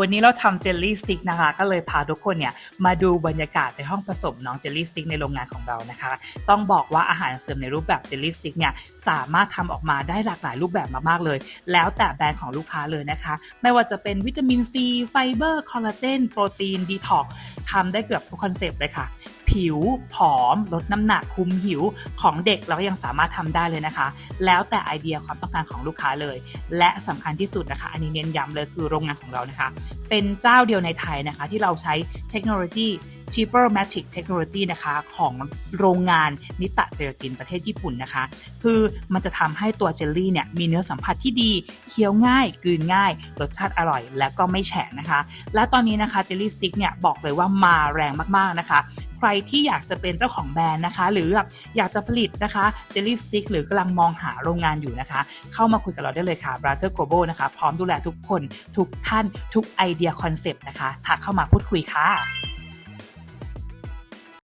วันนี้เราทำเจลลี่สติ๊กนะคะ ก็เลยพาทุกคนเนี่ยมาดูบรรยากาศในห้องผสมน้องเจลลี่สติ๊กในโรงงานของเรานะคะ ต้องบอกว่าอาหารเสริมในรูปแบบเจลลี่สติ๊กเนี่ยสามารถทำออกมาได้หลากหลายรูปแบบมากๆเลย แล้วแต่แบรนด์ของลูกค้าเลยนะคะ ไม่ว่าจะเป็นวิตามินซีไฟเบอร์คอลลาเจนโปรตีนดีท็อกทำได้เกือบทุกคอนเซปต์เลยค่ะ ผิวผอม ลดน้ำหนักคุมหิวของเด็กเราก็ยังสามารถทำได้เลยนะคะ แล้วแต่ไอเดียความต้องการของลูกค้าเลย และสำคัญที่สุดนะคะ อันนี้เน้นย้ำเลยคือโรงงานของเรานะคะ เป็นเจ้าเดียวในไทยนะคะ ที่เราใช้เทคโนโลยี Cheaper Magic Technology นะคะของโรงงานนิตะเจรจินประเทศญี่ปุ่นนะคะ คือมันจะทำให้ตัวเจลลี่เนี่ยมีเนื้อสัมผัสที่ดี เคี้ยวง่ายกลืนง่าย รสชาติอร่อย และก็ไม่แฉะนะคะ และตอนนี้นะคะเจลลี่สติ๊กเนี่ยบอกเลยว่ามาแรงมากๆนะคะ ใครที่อยากจะเป็นเจ้าของแบรนด์นะคะ หรือแบบอยากจะผลิตนะคะเจลลี่สติ๊กหรือกำลังมองหาโรงงานอยู่นะคะ เข้ามาคุยกับเราได้เลยค่ะ Brother Global นะคะ พร้อมดูแลทุกคน ทุกท่านทุกไอเดียคอนเซปต์นะคะทักเข้ามาพูดคุยค่ะ